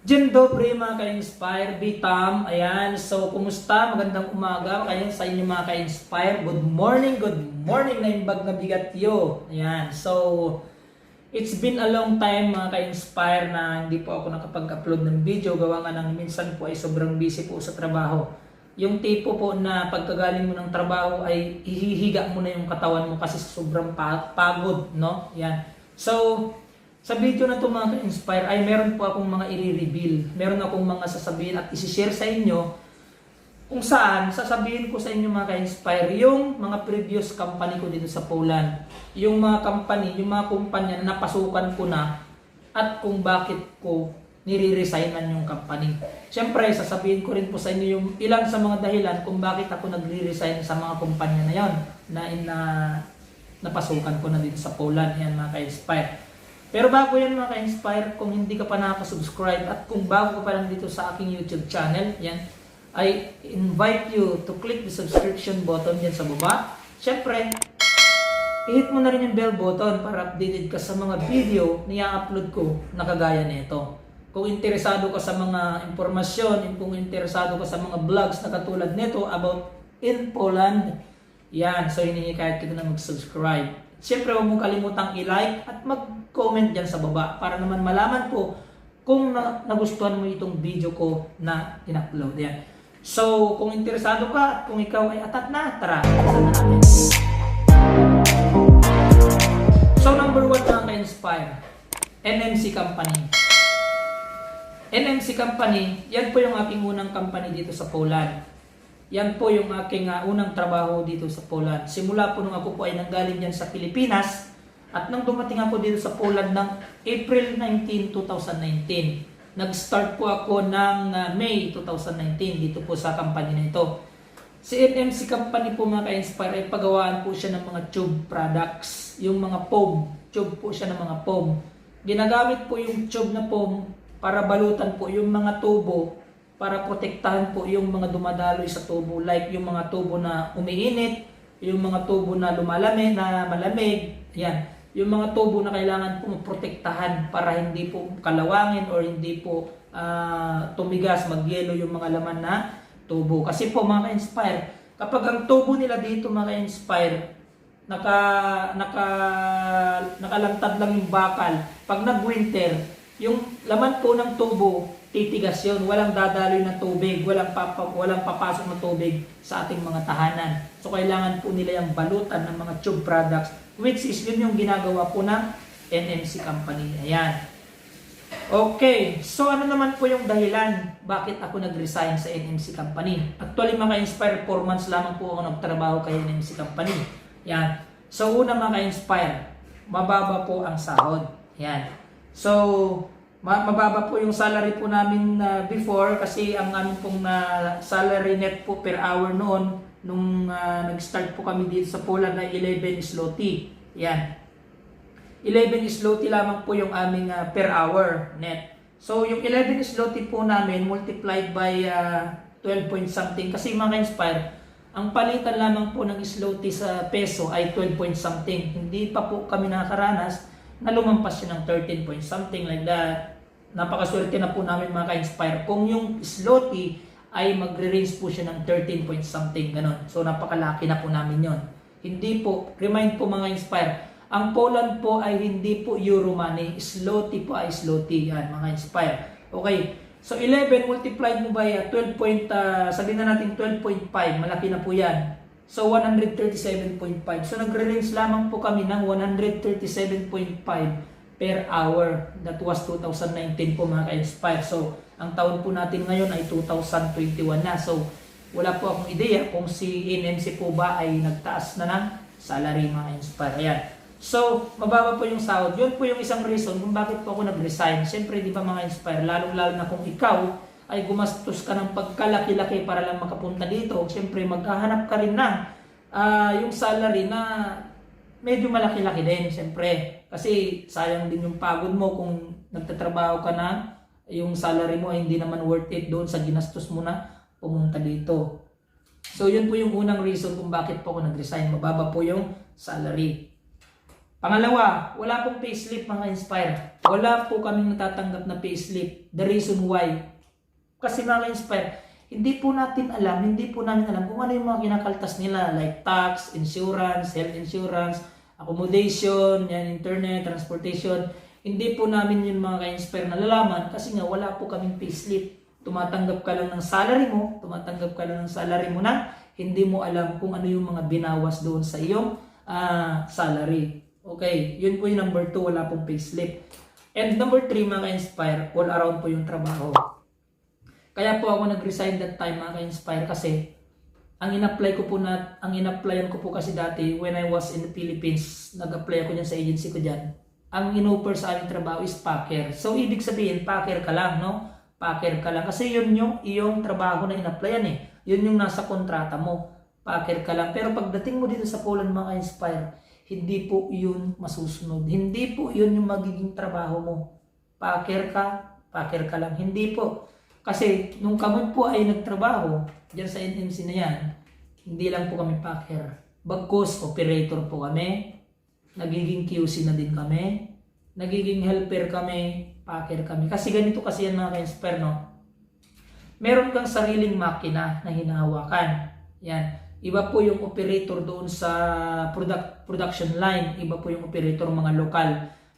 Dzień dobry mga ka-inspire, Bitam. Ayan, so kumusta? Magandang umaga kayo sa inyo mga ka-inspire. Good morning, good morning na imbag na bigat yo. Ayan, so it's been a long time mga ka-inspire na hindi po ako nakapag-upload ng video. Gawa nga ng minsan po ay sobrang busy po sa trabaho. Yung tipo po na pagkagaling mo ng trabaho ay ihihiga mo na yung katawan mo kasi sobrang pa- pagod, no? Yan. So, sa video na ito mga ka-inspire ay meron po akong mga i-reveal. Meron akong mga sasabihin at isi-share sa inyo kung saan sasabihin ko sa inyo mga ka-inspire yung mga previous company ko dito sa Poland. Yung mga company, yung mga kumpanya na napasukan ko na at kung bakit ko nire-resignan yung company. Siyempre, sasabihin ko rin po sa inyo yung ilan sa mga dahilan kung bakit ako nagre-resign sa mga kumpanya na yon na, na napasukan ko na dito sa Poland. Yan mga ka-inspire. Pero bago yan mga ka-inspire, kung hindi ka pa nakaka-subscribe at kung bago ka pa lang dito sa aking YouTube channel, yan, I invite you to click the subscription button dyan sa baba. Siyempre, i-hit mo na rin yung bell button para updated ka sa mga video na i-upload ko na kagaya nito. Kung interesado ka sa mga impormasyon, kung interesado ka sa mga vlogs na katulad nito about in Poland, yan, so hinihikayat kita na mag-subscribe. Siyempre, huwag mong kalimutang i-like at mag-comment dyan sa baba para naman malaman ko kung na- nagustuhan mo itong video ko na in-upload. So, kung interesado ka at kung ikaw ay atat na, tara, isa na natin. So, number one mga ka-inspire, NMC Company. NMC Company, yan po yung aking unang company dito sa Poland. Yan po yung aking ah, unang trabaho dito sa Poland. Simula po nung ako po ay nanggaling dyan sa Pilipinas at nang dumating ako dito sa Poland ng April 19, 2019. Nag-start po ako ng ah, May 2019 dito po sa company na ito. Si NMC Company po mga ka-inspire ay pagawaan po siya ng mga tube products. Yung mga foam. Tube po siya ng mga foam. Ginagamit po yung tube na foam para balutan po yung mga tubo para protektahan po yung mga dumadaloy sa tubo like yung mga tubo na umiinit, yung mga tubo na lumalamig, na malamig, yan. Yung mga tubo na kailangan po protektahan para hindi po kalawangin or hindi po ah, tumigas, magyelo yung mga laman na tubo. Kasi po mga ka-inspire, kapag ang tubo nila dito mga ka-inspire, naka, naka, nakalantad lang yung bakal, pag nag-winter, yung laman po ng tubo, titigas yun. Walang dadaloy na tubig, walang, papa, walang papasok na tubig sa ating mga tahanan. So kailangan po nila yung balutan ng mga tube products, which is yun yung ginagawa po ng NMC company. Ayan. Okay, so ano naman po yung dahilan bakit ako nag-resign sa NMC company? Actually, mga inspire 4 months lamang po ako nagtrabaho kay NMC company. Yan. So, una mga inspire mababa po ang sahod. Yan. So, ma- mababa po yung salary po namin na before kasi ang amin pong na salary net po per hour noon nung ah, nag-start po kami dito sa Poland na 11 zloty. Yan. 11 zloty lamang po yung aming ah, per hour net. So, yung 11 zloty po namin multiplied by ah, 12 point something. Kasi mga inspire ang palitan lamang po ng zloty sa peso ay 12 point something. Hindi pa po kami nakakaranas na lumampas siya ng 13 point something like that. Napakaswerte na po namin mga ka-inspire. Kung yung zloty ay magre-range po siya ng 13 point something, ganon. So, napakalaki na po namin yon. Hindi po, remind po mga inspire, ang Poland po ay hindi po euro money, zloty po ay zloty. Yan, mga inspire. Okay, so 11 multiplied mo by uh, 12 point, uh, sabihin na natin 12.5, malaki na po yan. So 137.5. So nagre-range lamang po kami ng 137.5 per hour. That was 2019 po mga ka-inspire. So ang taon po natin ngayon ay 2021 na. So wala po akong ideya kung si NMC po ba ay nagtaas na ng salary mga inspire. Ayan. So, mababa po yung sahod. Yun po yung isang reason kung bakit po ako nag-resign. Siyempre, di ba mga inspire, lalong-lalo na kung ikaw ay gumastos ka ng pagkalaki-laki para lang makapunta dito. Siyempre, magkahanap ka rin ng ah, yung salary na medyo malaki-laki din, siyempre. Kasi sayang din yung pagod mo kung nagtatrabaho ka na, yung salary mo ay hindi naman worth it doon sa ginastos mo na pumunta dito. So, yun po yung unang reason kung bakit po ako nag-resign. Mababa po yung salary. Pangalawa, wala pong payslip mga Inspire. Wala po kaming natatanggap na payslip. The reason why, kasi mga Inspire, hindi po natin alam, hindi po namin alam kung ano yung mga kinakaltas nila like tax, insurance, health insurance, accommodation, yan, internet, transportation. Hindi po namin yung mga ka-inspire nalalaman kasi nga wala po kaming payslip. Tumatanggap ka lang ng salary mo, tumatanggap ka lang ng salary mo na hindi mo alam kung ano yung mga binawas doon sa iyong ah, salary. Okay, yun po yung number 2, wala pong payslip. And number 3, mga ka-inspire, all around po yung trabaho. Kaya po ako nag-resign that time mga ka-inspire kasi ang in-apply ko po na ang in-applyan ko po kasi dati when I was in the Philippines, nag-apply ako diyan sa agency ko diyan. Ang in-offer sa aking trabaho is packer. So ibig sabihin, packer ka lang, no? Packer ka lang kasi yun yung iyong trabaho na in-applyan eh. Yun yung nasa kontrata mo. Packer ka lang. Pero pagdating mo dito sa Poland mga ka-inspire, hindi po yun masusunod. Hindi po yun yung magiging trabaho mo. Packer ka, packer ka lang. Hindi po. Kasi nung kami po ay nagtrabaho dyan sa NMC na yan, hindi lang po kami packer. Bagkus, operator po kami. Nagiging QC na din kami. Nagiging helper kami. Packer kami. Kasi ganito kasi yan mga ka-inspire, no? Meron kang sariling makina na hinahawakan. Yan. Iba po yung operator doon sa product, production line. Iba po yung operator mga lokal.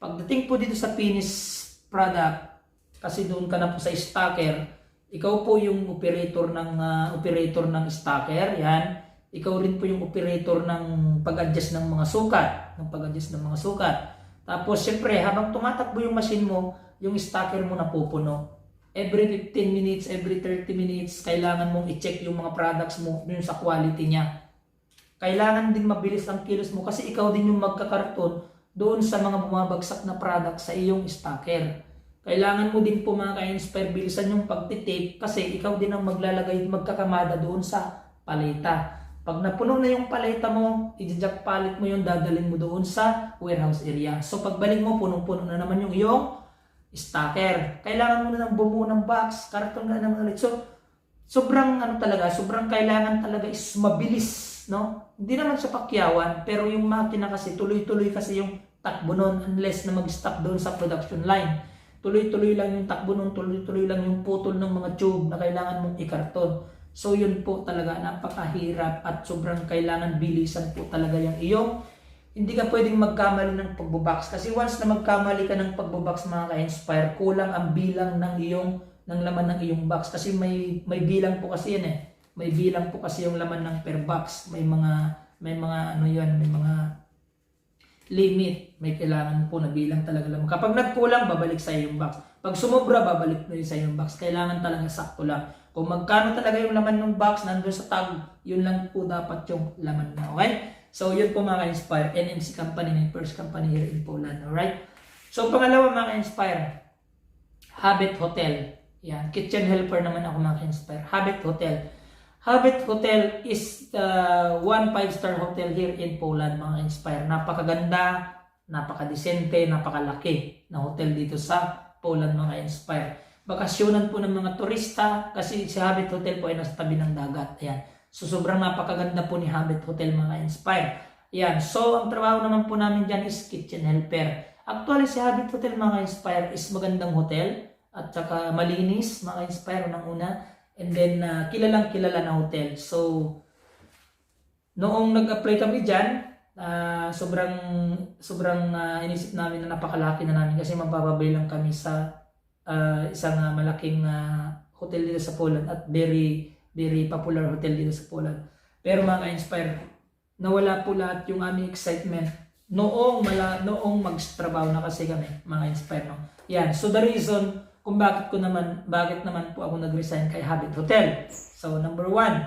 Pagdating po dito sa finished product, kasi doon ka na po sa stacker, ikaw po yung operator ng ah, operator ng stacker, yan. Ikaw rin po yung operator ng pag-adjust ng mga sukat, ng pag-adjust ng mga sukat. Tapos syempre, habang tumatakbo yung machine mo, yung stacker mo napupuno. Every 15 minutes, every 30 minutes, kailangan mong i-check yung mga products mo dun sa quality niya. Kailangan din mabilis ang kilos mo kasi ikaw din yung magkakarton doon sa mga bumabagsak na product sa iyong stacker. Kailangan mo din po mga ka-inspire bilisan yung pagtitape kasi ikaw din ang maglalagay magkakamada doon sa paleta. Pag napuno na yung paleta mo, i-jack palit mo yung dadalhin mo doon sa warehouse area. So pagbalik mo, punong-puno na naman yung iyong stacker. Kailangan mo na ng bumuo ng box, karton na naman ulit. So, sobrang ano talaga, sobrang kailangan talaga is mabilis, no? Hindi naman sa pakyawan, pero yung makina kasi tuloy-tuloy kasi yung takbo nun unless na mag-stop doon sa production line. Tuloy-tuloy lang yung takbo nun, tuloy-tuloy lang yung putol ng mga tube na kailangan mong ikarton. So yun po talaga napakahirap at sobrang kailangan bilisan po talaga yung iyong hindi ka pwedeng magkamali ng pagbobox kasi once na magkamali ka ng pagbobox mga ka-inspire, kulang ang bilang ng iyong ng laman ng iyong box kasi may may bilang po kasi yan eh. May bilang po kasi yung laman ng per box. May mga may mga ano yan, may mga limit. May kailangan po na bilang talaga laman. Kapag nagkulang, babalik sa yung box. Pag sumobra, babalik na yun sa yung box. Kailangan talaga sakto lang. Kung magkano talaga yung laman ng box, nandun sa tag, yun lang po dapat yung laman na. Okay? So, yun po mga ka-inspire. NMC company, my first company here in Poland. Alright? So, pangalawa mga ka-inspire, Habit Hotel. Yan. Kitchen helper naman ako mga ka-inspire. Habit Hotel. Habit Hotel is the one five-star hotel here in Poland mga ka-inspire. Napakaganda, napakadesente, napakalaki na hotel dito sa Poland mga ka-inspire. Bakasyonan po ng mga turista kasi si Habit Hotel po ay nasa tabi ng dagat. Ayan. So sobrang napakaganda po ni Habit Hotel mga Inspire. Yan. So ang trabaho naman po namin dyan is kitchen helper. Actually si Habit Hotel mga Inspire is magandang hotel at saka malinis mga Inspire ng una. And then uh, kilalang kilala na hotel. So noong nag-apply kami dyan, uh, sobrang sobrang uh, inisip namin na napakalaki na namin kasi mabababay lang kami sa uh, isang uh, malaking uh, hotel dito sa Poland at very very popular hotel dito sa Poland. Pero mga ka-inspire, nawala po lahat yung aming excitement noong mala, noong magtrabaho na kasi kami, mga inspire no. Yan, so the reason kung bakit ko naman bakit naman po ako nag-resign kay Habit Hotel. So number one,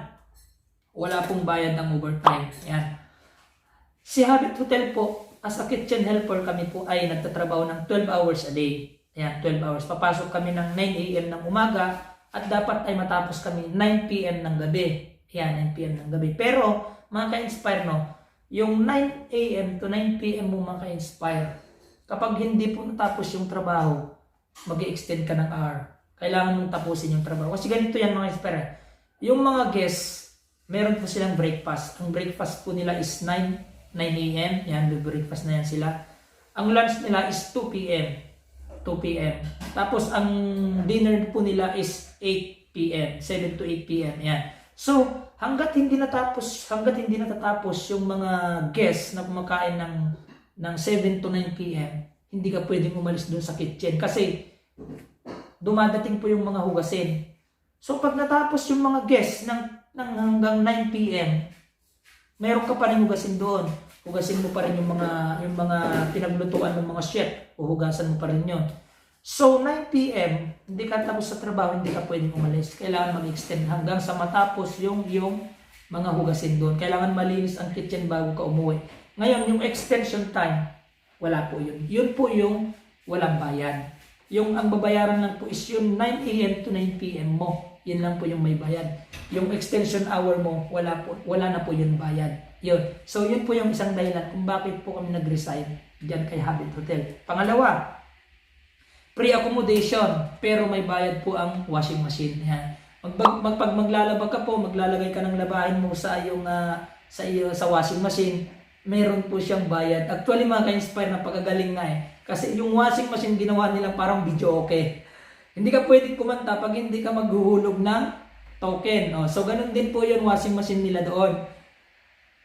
wala pong bayad ng overtime. Yan. Si Habit Hotel po, as a kitchen helper kami po ay nagtatrabaho ng 12 hours a day. Ayan, 12 hours. Papasok kami ng 9 a.m. ng umaga at dapat ay matapos kami 9 p.m. ng gabi. Ayan, 9 p.m. ng gabi. Pero, mga ka-inspire, no, yung 9 a.m. to 9 p.m. mo mga ka-inspire, kapag hindi po natapos yung trabaho, mag extend ka ng hour. Kailangan mong tapusin yung trabaho. Kasi ganito yan mga inspire. Yung mga guests, meron po silang breakfast. Ang breakfast po nila is 9 9 a.m. Yan, breakfast na yan sila. Ang lunch nila is 2 p.m. 2 p.m. Tapos ang dinner po nila is 8 p.m. 7 to 8 p.m. Yan. So, hanggat hindi natapos, hanggat hindi natatapos yung mga guests na kumakain ng ng 7 to 9 p.m., hindi ka pwedeng umalis doon sa kitchen kasi dumadating po yung mga hugasin. So, pag natapos yung mga guests ng, ng hanggang 9 p.m., meron ka pa rin hugasin doon. Hugasin mo pa rin yung mga yung mga pinaglutuan ng mga chef. Uhugasan mo pa rin yon. So, 9 p.m., hindi ka tapos sa trabaho, hindi ka pwedeng umalis. Kailangan mag-extend hanggang sa matapos yung, yung mga hugasin doon. Kailangan malinis ang kitchen bago ka umuwi. Ngayon, yung extension time, wala po yun. Yun po yung walang bayan. Yung ang babayaran lang po is yung 9 a.m. to 9 p.m. mo. Yun lang po yung may bayad. Yung extension hour mo, wala po wala na po yun bayad. Yun. So yun po yung isang dahilan kung bakit po kami nag-resign diyan kay Habit Hotel. Pangalawa, pre-accommodation pero may bayad po ang washing machine. Yan. Mag, mag, pag maglalaba ka po, maglalagay ka ng labahin mo sa iyong ah, sa iyo sa washing machine, meron po siyang bayad. Actually mga ka-inspire na pagkagaling na eh. Kasi yung washing machine ginawa nila parang video okay. Hindi ka pwedeng kumanta pag hindi ka maghuhulog ng token. Oh, so ganun din po yung washing machine nila doon.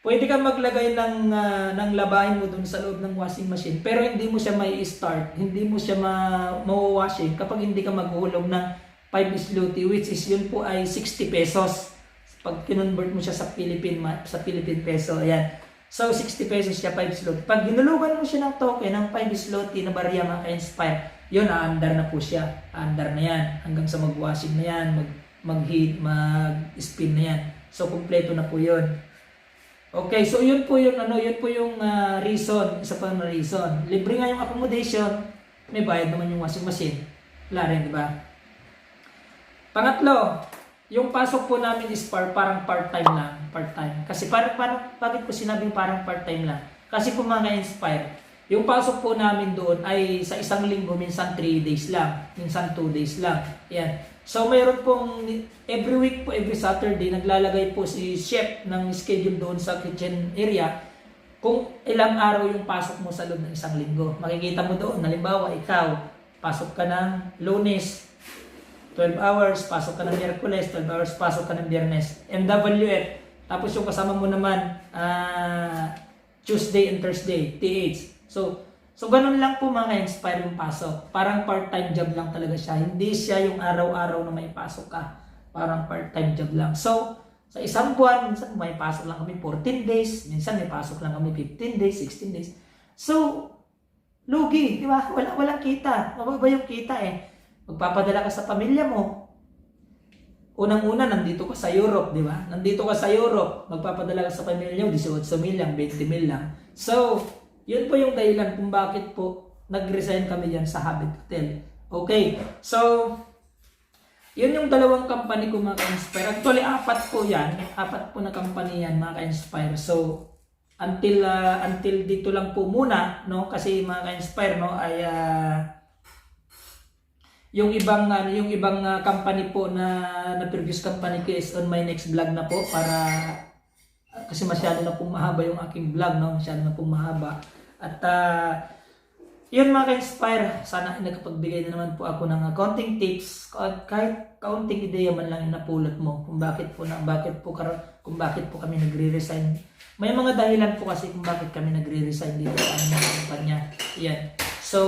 Pwede ka maglagay ng ah, ng labahin mo doon sa loob ng washing machine pero hindi mo siya may start, hindi mo siya ma mawawashing kapag hindi ka maghuhulog ng 5 isluti which is yun po ay 60 pesos. Pag kinonvert mo siya sa Philippine sa Philippine peso, ayan. So 60 pesos siya 5 slot. Pag ginulugan mo siya ng token ng 5 slotty na barya mga ka-inspire, yun aandar na po siya. Aandar na yan hanggang sa mag-washing na yan, mag mag-heat, mag-spin na yan. So kumpleto na po yun. Okay, so yun po yung ano, yun po yung ah, reason, isa pa na reason. Libre nga yung accommodation, may bayad naman yung washing machine. Wala rin, di ba? Pangatlo, yung pasok po namin is par, parang part-time lang, part-time. Kasi parang, parang bakit ko sinabing parang part-time lang? Kasi po mga inspire yung pasok po namin doon ay sa isang linggo, minsan 3 days lang, minsan 2 days lang. Yan. So mayroon pong every week po, every Saturday, naglalagay po si chef ng schedule doon sa kitchen area kung ilang araw yung pasok mo sa loob ng isang linggo. Makikita mo doon, halimbawa ikaw, pasok ka ng lunes, 12 hours, pasok ka ng Miyerkules, 12 hours, pasok ka ng Biyernes. MWF, tapos yung kasama mo naman, ah, Tuesday and Thursday, TH. So, so ganun lang po mga inspire yung pasok. Parang part-time job lang talaga siya. Hindi siya yung araw-araw na may pasok ka. Parang part-time job lang. So, sa isang buwan, minsan may pasok lang kami 14 days, minsan may pasok lang kami 15 days, 16 days. So, lugi, di ba? Wala, walang kita. Mababa yung kita eh. Magpapadala ka sa pamilya mo. Unang-una, nandito ka sa Europe, di ba? Nandito ka sa Europe, magpapadala ka sa pamilya mo, 18 mil lang, 20 mil lang. So, yun po yung dahilan kung bakit po nag-resign kami dyan sa Habit Hotel. Okay, so, yun yung dalawang company ko mga ka-inspire. Actually, apat po yan. Apat po na company yan mga ka-inspire. So, until ah, until dito lang po muna, no? Kasi mga ka-inspire, no, ay ah, yung ibang ano, yung ibang ah, company po na na previous company ko is on my next vlog na po para ah, kasi masyado na pong mahaba yung aking vlog, no? Masyado na pong mahaba. At ah, yun mga ka-inspire, sana ay nakapagbigay na naman po ako ng uh, konting tips, kahit- kahit kaunting ideya man lang yung napulot mo kung bakit po na bakit po kar- kung bakit po kami nagre-resign. May mga dahilan po kasi kung bakit kami nagre-resign dito sa aming kumpanya. Yan. So,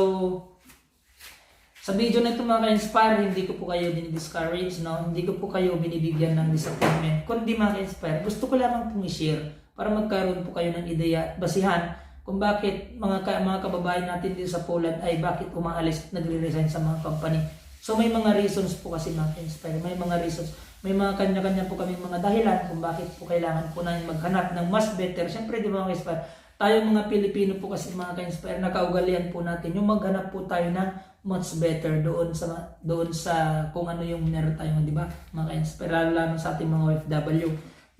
sa video na ito mga ka-inspire, hindi ko po kayo dinidiscourage, no? Hindi ko po kayo binibigyan ng disappointment. Kundi mga ka-inspire, gusto ko lamang pong i-share para magkaroon po kayo ng ideya at basihan kung bakit mga ka, mga kababayan natin dito sa Poland ay bakit umaalis at nagre-resign sa mga company. So may mga reasons po kasi mga ka-inspire, may mga reasons, may mga kanya-kanya po kami mga dahilan kung bakit po kailangan po namin maghanap ng mas better. Siyempre di ba mga ka-inspire, tayo mga Pilipino po kasi mga ka-inspire, nakaugalian po natin yung maghanap po tayo ng much better doon sa doon sa kung ano yung meron tayo, di ba? Mga ka-inspire, lalo sa ating mga OFW.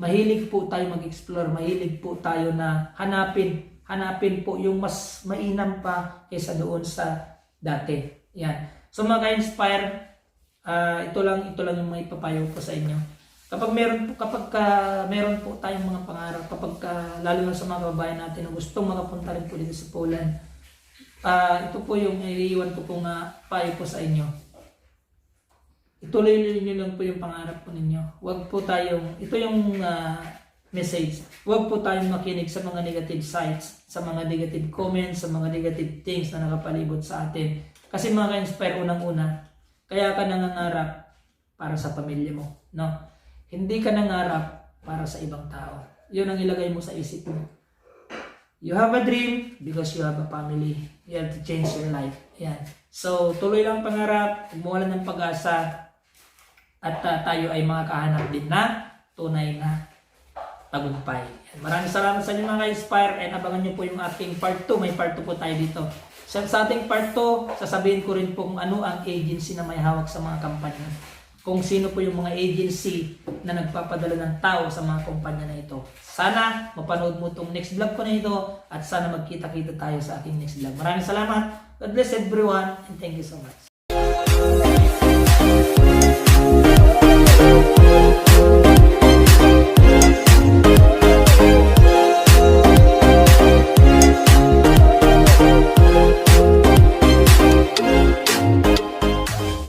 Mahilig po tayo mag-explore, mahilig po tayo na hanapin, hanapin po yung mas mainam pa kaysa doon sa dati. Yan. So mga ka-inspire, ah, ito lang ito lang yung may papayo ko sa inyo. Kapag meron po kapag ka, meron po tayong mga pangarap, kapag ka, lalo na sa mga kababayan natin na gustong makapunta rin po dito sa Poland, ah ito po yung iniiwan ko po nga payo po sa inyo. Ituloy niyo lang po yung pangarap po ninyo. Huwag po tayong, ito yung ah, message. Huwag po tayong makinig sa mga negative sites, sa mga negative comments, sa mga negative things na nakapalibot sa atin. Kasi mga ka-inspire unang-una, kaya ka nangangarap para sa pamilya mo. No? Hindi ka nangarap para sa ibang tao. Yun ang ilagay mo sa isip mo. You have a dream because you have a family. You have to change your life. Yan. So, tuloy lang pangarap, huwag mawalan ng pag-asa, at ah, tayo ay makakahanap din na tunay na tagumpay. Maraming salamat sa inyo mga inspire and abangan nyo po yung ating part 2. May part 2 po tayo dito. Sa, sa ating part 2, sasabihin ko rin po kung ano ang agency na may hawak sa mga kampanya. Kung sino po yung mga agency na nagpapadala ng tao sa mga kumpanya na ito. Sana mapanood mo itong next vlog ko na ito at sana magkita-kita tayo sa aking next vlog. Maraming salamat. God bless everyone and thank you so much.